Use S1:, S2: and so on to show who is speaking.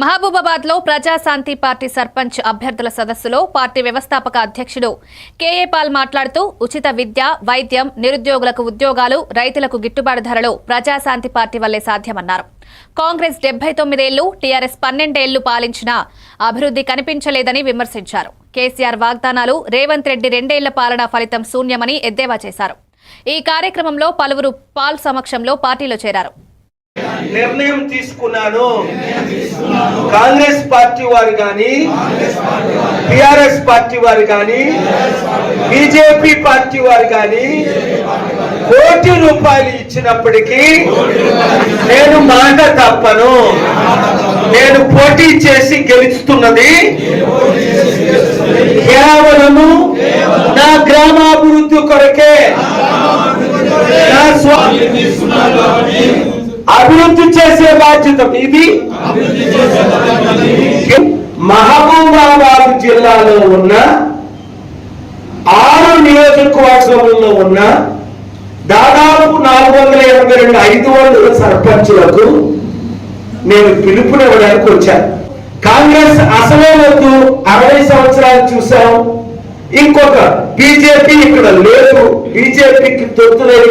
S1: మహబూబాబాద్లో Praja Shanti party sarpanch అభ్యర్థుల సదస్సులో party వ్యవస్థాపక అధ్యక్షుడు కేఏ పాల్ మాట్లాడుతూ ఉచిత విద్య వైద్యం నిరుద్యోగులకు ఉద్యోగాలు రైతులకు గిట్టుబాటు ధరలు ప్రజాశాంతి పార్టీ వల్లే సాధ్యమన్నారు. కాంగ్రెస్ డెబ్బై తొమ్మిదేళ్ళు టీఆర్ఎస్ పన్నెండేళ్ళు పాలించినా అభివృద్ధి కనిపించలేదని విమర్శించారు. కేసీఆర్ వాగ్దానాలు రేవంత్ రెడ్డి రెండేళ్ళ పాలన ఫలితం శూన్యమని ఎద్దేవా చేశారు. ఈ కార్యక్రమంలో పలువురు పాల్ సమక్షంలో పార్టీలో చేరారు.
S2: నిర్ణయం తీసుకున్నాను. కాంగ్రెస్ పార్టీ వారు కానీ టిఆర్ఎస్ పార్టీ వారు కానీ బీజేపీ పార్టీ వారు కానీ కోటి రూపాయలు ఇచ్చినప్పటికీ నేను మాట తప్పను. నేను పోటీ చేసి గెలుస్తున్నది కేవలము నా గ్రామాభివృద్ధి కొరకే నా స్వ అభివృద్ధి చేసే బాధ్యత ఇది మహబూబాబాద్ జిల్లాలో ఉన్న ఆరు నియోజకవర్గంలో ఉన్న దాదాపు నాలుగు వందల ఎనభై రెండు ఐదు వందల సర్పంచులకు నేను పిలుపునివ్వడానికి వచ్చాను కాంగ్రెస్ అసలే వద్దు అరవై సంవత్సరాలు చూసాం ఇంకొక బీజేపీ ఇక్కడ లేదు. బీజేపీకి తొత్తులేని